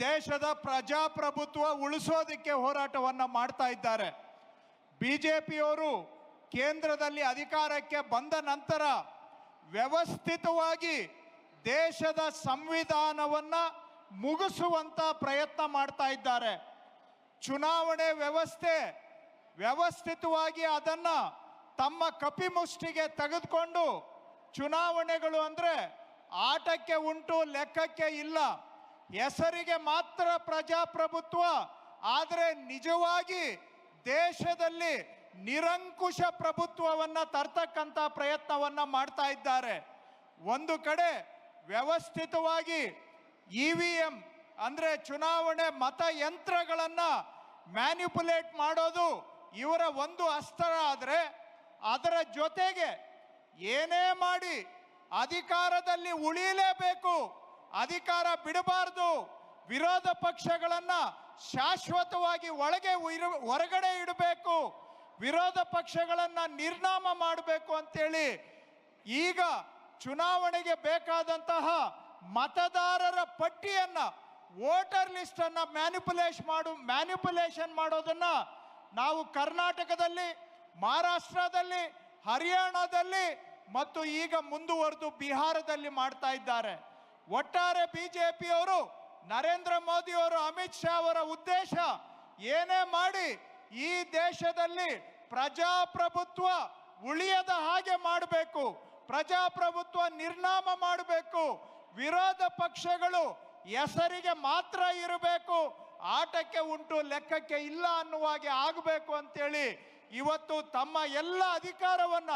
ದೇಶದ ಪ್ರಜಾಪ್ರಭುತ್ವ ಉಳಿಸೋದಕ್ಕೆ ಹೋರಾಟವನ್ನ ಮಾಡ್ತಾ ಇದ್ದಾರೆ. ಪಿಯವರು ಕೇಂದ್ರದಲ್ಲಿ ಅಧಿಕಾರಕ್ಕೆ ಬಂದ ನಂತರ ವ್ಯವಸ್ಥಿತವಾಗಿ ದೇಶದ ಸಂವಿಧಾನವನ್ನ ಮುಗಿಸುವಂತ ಪ್ರಯತ್ನ ಮಾಡ್ತಾ ಇದ್ದಾರೆ. ಚುನಾವಣೆ ವ್ಯವಸ್ಥೆ ವ್ಯವಸ್ಥಿತವಾಗಿ ಅದನ್ನ ತಮ್ಮ ಕಪಿಮುಷ್ಟಿಗೆ ತೆಗೆದುಕೊಂಡು ಚುನಾವಣೆಗಳು ಅಂದ್ರೆ ಆಟಕ್ಕೆ ಉಂಟು, ಲೆಕ್ಕಕ್ಕೆ ಇಲ್ಲ. ಹೆಸರಿಗೆ ಮಾತ್ರ ಪ್ರಜಾಪ್ರಭುತ್ವ, ಆದರೆ ನಿಜವಾಗಿ ದೇಶದಲ್ಲಿ ನಿರಂಕುಶ ಪ್ರಭುತ್ವವನ್ನು ತರ್ತಕ್ಕಂಥ ಪ್ರಯತ್ನವನ್ನು ಮಾಡ್ತಾ ಇದ್ದಾರೆ. ಒಂದು ಕಡೆ ವ್ಯವಸ್ಥಿತವಾಗಿ ಇ ವಿ ಎಂ ಅಂದರೆ ಚುನಾವಣೆ ಮತಯಂತ್ರಗಳನ್ನು ಮ್ಯಾನ್ಯುಪುಲೇಟ್ ಮಾಡೋದು ಇವರ ಒಂದು ಅಸ್ತ್ರ ಆದರೆ ಅದರ ಜೊತೆಗೆ ಏನೇ ಮಾಡಿ ಅಧಿಕಾರದಲ್ಲಿ ಉಳಿಯಲೇಬೇಕು ಅಧಿಕಾರ ಬಿಡಬಾರದು. ವಿರೋಧ ಪಕ್ಷಗಳನ್ನು ಶಾಶ್ವತವಾಗಿ ಒಳಗೆ ಹೊರಗಡೆ ಇಡಬೇಕು. ವಿರೋಧ ಪಕ್ಷಗಳನ್ನು ನಿರ್ನಾಮ ಮಾಡಬೇಕು ಅಂತೇಳಿ ಈಗ ಚುನಾವಣೆಗೆ ಬೇಕಾದಂತಹ ಮತದಾರರ ಪಟ್ಟಿಯನ್ನು, ವೋಟರ್ ಲಿಸ್ಟನ್ನು ಅನ್ನ ಮ್ಯಾನಿಪುಲೇಷನ್ ಮಾಡು, ಮ್ಯಾನಿಪುಲೇಷನ್ ಮಾಡೋದನ್ನ ನಾವು ಕರ್ನಾಟಕದಲ್ಲಿ, ಮಹಾರಾಷ್ಟ್ರದಲ್ಲಿ, ಹರಿಯಾಣದಲ್ಲಿ ಮತ್ತು ಈಗ ಮುಂದುವರೆದು ಬಿಹಾರದಲ್ಲಿ ಮಾಡ್ತಾ ಇದ್ದಾರೆ. ಒಟ್ಟಾರೆ ಬಿಜೆಪಿಯವರು ನರೇಂದ್ರ ಮೋದಿ ಅವರು ಅಮಿತ್ ಶಾ ಅವರ ಉದ್ದೇಶ ಏನೇ ಮಾಡಿ ಈ ದೇಶದಲ್ಲಿ ಪ್ರಜಾಪ್ರಭುತ್ವ ಉಳಿಯದ ಹಾಗೆ ಮಾಡಬೇಕು, ಪ್ರಜಾಪ್ರಭುತ್ವ ನಿರ್ನಾಮ ಮಾಡಬೇಕು, ವಿರೋಧ ಪಕ್ಷಗಳು ಹೆಸರಿಗೆ ಮಾತ್ರ ಇರಬೇಕು, ಆಟಕ್ಕೆ ಉಂಟು, ಲೆಕ್ಕಕ್ಕೆ ಇಲ್ಲ ಅನ್ನುವಾಗೆ ಆಗಬೇಕು ಅಂತೇಳಿ ಇವತ್ತು ತಮ್ಮ ಎಲ್ಲ ಅಧಿಕಾರವನ್ನ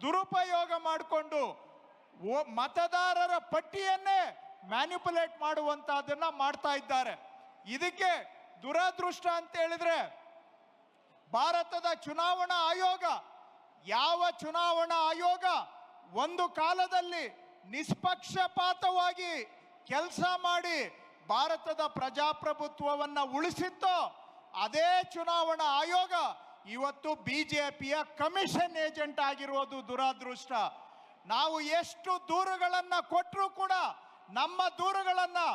ದುರುಪಯೋಗ ಮಾಡಿಕೊಂಡು ಮತದಾರರ ಪಟ್ಟಿಯನ್ನೇ ಮ್ಯಾನಿಪುಲೇಟ್ ಮಾಡುವಂತಹದನ್ನ ಮಾಡ್ತಾ ಇದ್ದಾರೆ. ಇದಕ್ಕೆ ದುರದೃಷ್ಟ ಅಂತ ಹೇಳಿದ್ರೆ ಭಾರತದ ಚುನಾವಣಾ ಆಯೋಗ, ಯಾವ ಚುನಾವಣಾ ಆಯೋಗ ಒಂದು ಕಾಲದಲ್ಲಿ ನಿಷ್ಪಕ್ಷಪಾತವಾಗಿ ಕೆಲಸ ಮಾಡಿ ಭಾರತದ ಪ್ರಜಾಪ್ರಭುತ್ವವನ್ನು ಉಳಿಸಿತ್ತೋ, ಅದೇ ಚುನಾವಣಾ ಆಯೋಗ ಇವತ್ತು ಬಿಜೆಪಿಯ ಕಮಿಷನ್ ಏಜೆಂಟ್ ಆಗಿರೋದು ದುರಾದೃಷ್ಟ. ನಾವು ಎಷ್ಟು ದೂರುಗಳನ್ನು ಕೊಟ್ಟರೂ ಕೂಡ ನಮ್ಮ ದೂರುಗಳನ್ನು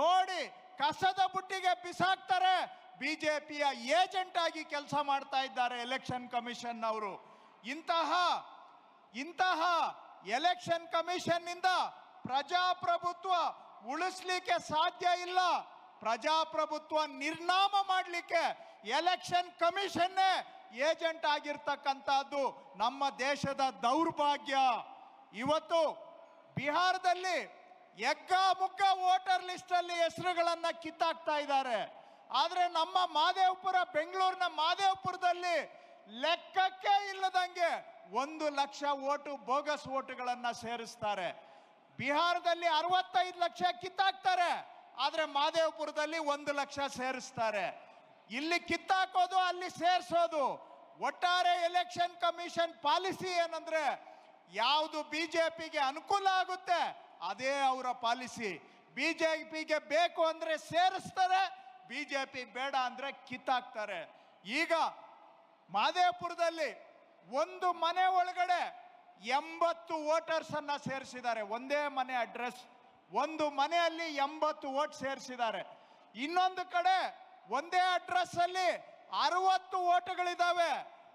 ನೋಡಿ ಕಸದ ಬುಟ್ಟಿಗೆ ಬಿಸಾಕ್ತಾರೆ. ಬಿಜೆಪಿಯ ಏಜೆಂಟ್ ಆಗಿ ಕೆಲಸ ಮಾಡ್ತಾ ಇದ್ದಾರೆ ಎಲೆಕ್ಷನ್ ಕಮಿಷನ್ ಅವರು. ಇಂತಹ ಇಂತಹ ಎಲೆಕ್ಷನ್ ಕಮಿಷನ್ನಿಂದ ಪ್ರಜಾಪ್ರಭುತ್ವ ಉಳಿಸ್ಲಿಕ್ಕೆ ಸಾಧ್ಯ ಇಲ್ಲ. ಪ್ರಜಾಪ್ರಭುತ್ವ ನಿರ್ನಾಮ ಮಾಡಲಿಕ್ಕೆ ಎಲೆಕ್ಷನ್ ಕಮಿಷನ್ನೇ ಏಜೆಂಟ್ ಆಗಿರ್ತಕ್ಕಂಥದ್ದು ನಮ್ಮ ದೇಶದ ದೌರ್ಭಾಗ್ಯ. ಇವತ್ತು ಬಿಹಾರದಲ್ಲಿ ಎಗ್ಗ ಮುಗ್ಗ ವೋಟರ್ ಲಿಸ್ಟ್ ಅಲ್ಲಿ ಹೆಸರುಗಳನ್ನ ಕಿತ್ತಾಕ್ತಾ ಇದ್ದಾರೆ. ಆದ್ರೆ ನಮ್ಮ ಮಾದೇವಪುರ, ಬೆಂಗಳೂರಿನ ಮಾದೇವಪುರದಲ್ಲಿ ಲೆಕ್ಕಕ್ಕೆ ಇಲ್ಲದಂಗೆ ಒಂದು ಲಕ್ಷ ಓಟು ಬೋಗಸ್ ಓಟುಗಳನ್ನ ಸೇರಿಸ್ತಾರೆ. ಬಿಹಾರದಲ್ಲಿ ಅರವತ್ತೈದು ಲಕ್ಷ ಕಿತ್ತಾಕ್ತಾರೆ. ಆದ್ರೆ ಮಾದೇವಪುರದಲ್ಲಿ ಒಂದು ಲಕ್ಷ ಸೇರಿಸ್ತಾರೆ. ಇಲ್ಲಿ ಕಿತ್ತಾಕೋದು, ಅಲ್ಲಿ ಸೇರಿಸೋದು. ಒಟ್ಟಾರೆ ಎಲೆಕ್ಷನ್ ಕಮಿಷನ್ ಪಾಲಿಸಿ ಏನಂದ್ರೆ ಯಾವುದು ಬಿಜೆಪಿಗೆ ಅನುಕೂಲ ಆಗುತ್ತೆ, ಅದೇ ಅವರ ಪಾಲಿಸಿ. ಬಿಜೆಪಿಗೆ ಬೇಕು ಅಂದ್ರೆ ಸೇರಿಸ್ತಾರೆ, ಬಿಜೆಪಿ ಬೇಡ ಅಂದ್ರೆ ಕಿತ್ತಾಕ್ತಾರೆ. ಈಗ ಮಾದೇಪುರದಲ್ಲಿ ಒಂದು ಮನೆ ಒಳಗಡೆ ಎಂಬತ್ತು ವೋಟರ್ಸ್ ಅನ್ನ ಸೇರಿಸಿದ್ದಾರೆ. ಒಂದೇ ಮನೆ ಅಡ್ರೆಸ್ ಒಂದು ಮನೆಯಲ್ಲಿ ಎಂಬತ್ತು ವೋಟ್ ಸೇರಿಸಿದ್ದಾರೆ. ಇನ್ನೊಂದು ಕಡೆ ಒಂದೇ ಅಡ್ರೆಸ್ ಅಲ್ಲಿ ಅರವತ್ತು ಓಟುಗಳಿದಾವೆ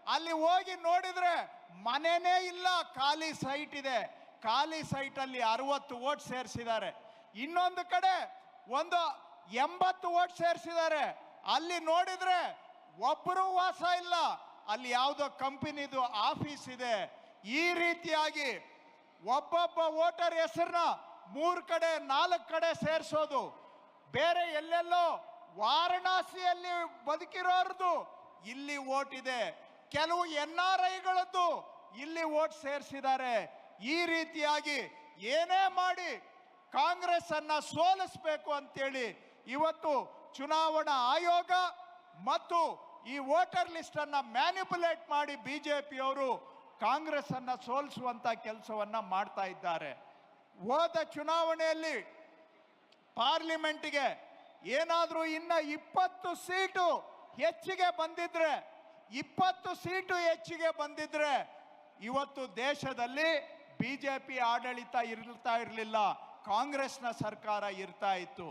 ಅಲ್ಲಿ ಹೋಗಿ ನೋಡಿದ್ರೆ ಮನೆನೇ ಇಲ್ಲ, ಖಾಲಿ ಸೈಟ್ ಇದೆ. ಖಾಲಿ ಸೈಟ್ ಅಲ್ಲಿ ಅರವತ್ತು ಓಟ್ ಸೇರಿಸಿದ್ದಾರೆ. ಇನ್ನೊಂದು ಕಡೆ ಒಂದು ಎಂಬತ್ತು ಓಟ್ ಸೇರಿಸಿದ್ದಾರೆ. ಅಲ್ಲಿ ನೋಡಿದ್ರೆ ಒಬ್ಬರು ವಾಸ ಇಲ್ಲ. ಅಲ್ಲಿ ಯಾವುದೋ ಕಂಪನಿದು ಆಫೀಸ್ ಇದೆ. ಈ ರೀತಿಯಾಗಿ ಒಬ್ಬೊಬ್ಬ ವೋಟರ್ ಹೆಸರನ್ನ ಮೂರು ಕಡೆ, ನಾಲ್ಕು ಕಡೆ ಸೇರಿಸೋದು. ಬೇರೆ ಎಲ್ಲೆಲ್ಲೋ ವಾರಣಾಸಿಯಲ್ಲಿ ಬದುಕಿರೋರ್ದು ಇಲ್ಲಿ ಓಟ್ ಇದೆ. ಕೆಲವು ಎನ್ ಆರ್ ಐಗಳದ್ದು ಇಲ್ಲಿ ಓಟ್ ಸೇರಿಸಿದ್ದಾರೆ. ಈ ರೀತಿಯಾಗಿ ಏನೇ ಮಾಡಿ ಕಾಂಗ್ರೆಸ್ ಅನ್ನ ಸೋಲಿಸಬೇಕು ಅಂತೇಳಿ ಇವತ್ತು ಚುನಾವಣಾ ಆಯೋಗ ಮತ್ತು ಈ ವೋಟರ್ ಲಿಸ್ಟ್ ಅನ್ನ ಮ್ಯಾನಿಪುಲೇಟ್ ಮಾಡಿ ಬಿಜೆಪಿಯವರು ಕಾಂಗ್ರೆಸ್ ಅನ್ನ ಸೋಲಿಸುವಂತ ಕೆಲಸವನ್ನ ಮಾಡ್ತಾ ಇದ್ದಾರೆ. ಹೋದ ಚುನಾವಣೆಯಲ್ಲಿ ಪಾರ್ಲಿಮೆಂಟ್ಗೆ ಏನಾದರೂ ಇನ್ನ ಇಪ್ಪತ್ತು ಸೀಟು ಹೆಚ್ಚಿಗೆ ಬಂದಿದ್ರೆ ಇಪ್ಪತ್ತು ಸೀಟು ಹೆಚ್ಚಿಗೆ ಬಂದಿದ್ರೆ ಇವತ್ತು ದೇಶದಲ್ಲಿ ಬಿಜೆಪಿ ಆಡಳಿತ ಇರ್ತಾ ಇರಲಿಲ್ಲ, ಕಾಂಗ್ರೆಸ್ನ ಸರ್ಕಾರ ಇರ್ತಾ ಇತ್ತು.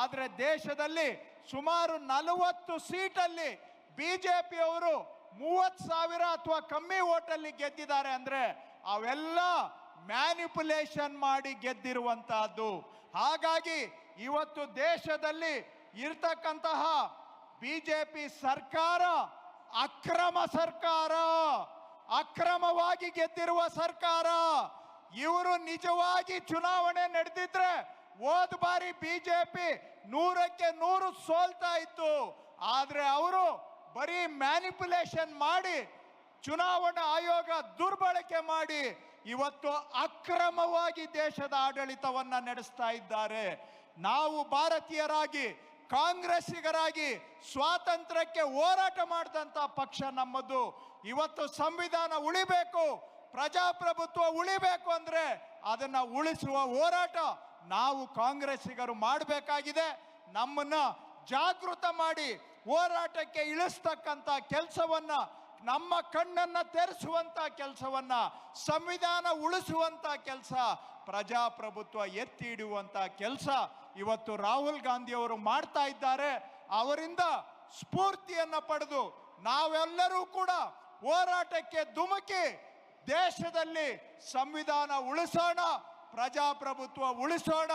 ಆದರೆ ದೇಶದಲ್ಲಿ ಸುಮಾರು ನಲವತ್ತು ಸೀಟಲ್ಲಿ ಬಿಜೆಪಿಯವರು ಮೂವತ್ತು ಸಾವಿರ ಅಥವಾ ಕಮ್ಮಿ ಓಟಲ್ಲಿ ಗೆದ್ದಿದ್ದಾರೆ ಅಂದ್ರೆ ಅವೆಲ್ಲ ಮ್ಯಾನಿಪುಲೇಷನ್ ಮಾಡಿ ಗೆದ್ದಿರುವಂತಹದ್ದು. ಹಾಗಾಗಿ ಇವತ್ತು ದೇಶದಲ್ಲಿ ಇರ್ತಕ್ಕಂತಹ ಬಿಜೆಪಿ ಸರ್ಕಾರ ಅಕ್ರಮ ಸರ್ಕಾರ, ಅಕ್ರಮವಾಗಿ ಗೆದ್ದಿರುವ ಸರ್ಕಾರ, ಇವರು ನಿಜವಾಗಿ ಚುನಾವಣೆ ನಡೆದಿದ್ರೆ ಹೋದ ಬಾರಿ ಬಿಜೆಪಿ ನೂರಕ್ಕೆ ನೂರು ಸೋಲ್ತಾ ಇತ್ತು. ಆದರೆ ಅವರು ಬರೀ ಮ್ಯಾನಿಪುಲೇಷನ್ ಮಾಡಿ, ಚುನಾವಣಾ ಆಯೋಗ ದುರ್ಬಳಕೆ ಮಾಡಿ, ಇವತ್ತು ಅಕ್ರಮವಾಗಿ ದೇಶದ ಆಡಳಿತವನ್ನ ನಡೆಸ್ತಾ ಇದ್ದಾರೆ. ನಾವು ಭಾರತೀಯರಾಗಿ ಕಾಂಗ್ರೆಸ್ಸಿಗರಾಗಿ ಸ್ವಾತಂತ್ರ್ಯಕ್ಕೆ ಹೋರಾಟ ಮಾಡಿದಂಥ ಪಕ್ಷ ನಮ್ಮದು. ಇವತ್ತು ಸಂವಿಧಾನ ಉಳಿಬೇಕು, ಪ್ರಜಾಪ್ರಭುತ್ವ ಉಳಿಬೇಕು ಅಂದರೆ ಅದನ್ನು ಉಳಿಸುವ ಹೋರಾಟ ನಾವು ಕಾಂಗ್ರೆಸ್ಸಿಗರು ಮಾಡಬೇಕಾಗಿದೆ. ನಮ್ಮನ್ನು ಜಾಗೃತ ಮಾಡಿ ಹೋರಾಟಕ್ಕೆ ಇಳಿಸ್ತಕ್ಕಂಥ ಕೆಲಸವನ್ನು, ನಮ್ಮ ಕಣ್ಣನ್ನು ತೆರೆಸುವಂಥ ಕೆಲಸವನ್ನು, ಸಂವಿಧಾನ ಉಳಿಸುವಂಥ ಕೆಲಸ ಪ್ರಜಾಪ್ರಭುತ್ವ ಎತ್ತಿ ಹಿಡಿಯುವಂಥ ಕೆಲಸ ಇವತ್ತು ರಾಹುಲ್ ಗಾಂಧಿ ಅವರು ಮಾಡ್ತಾ ಇದ್ದಾರೆ. ಅವರಿಂದ ಸ್ಫೂರ್ತಿಯನ್ನು ಪಡೆದು ನಾವೆಲ್ಲರೂ ಕೂಡ ಹೋರಾಟಕ್ಕೆ ಧುಮುಕಿ ದೇಶದಲ್ಲಿ ಸಂವಿಧಾನ ಉಳಿಸೋಣ, ಪ್ರಜಾಪ್ರಭುತ್ವ ಉಳಿಸೋಣ,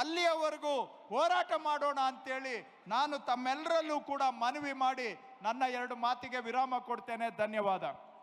ಅಲ್ಲಿಯವರೆಗೂ ಹೋರಾಟ ಮಾಡೋಣ ಅಂತೇಳಿ ನಾನು ತಮ್ಮೆಲ್ಲರಲ್ಲೂ ಕೂಡ ಮನವಿ ಮಾಡಿ ನನ್ನ ಎರಡು ಮಾತಿಗೆ ವಿರಾಮ ಕೊಡ್ತೇನೆ. ಧನ್ಯವಾದ.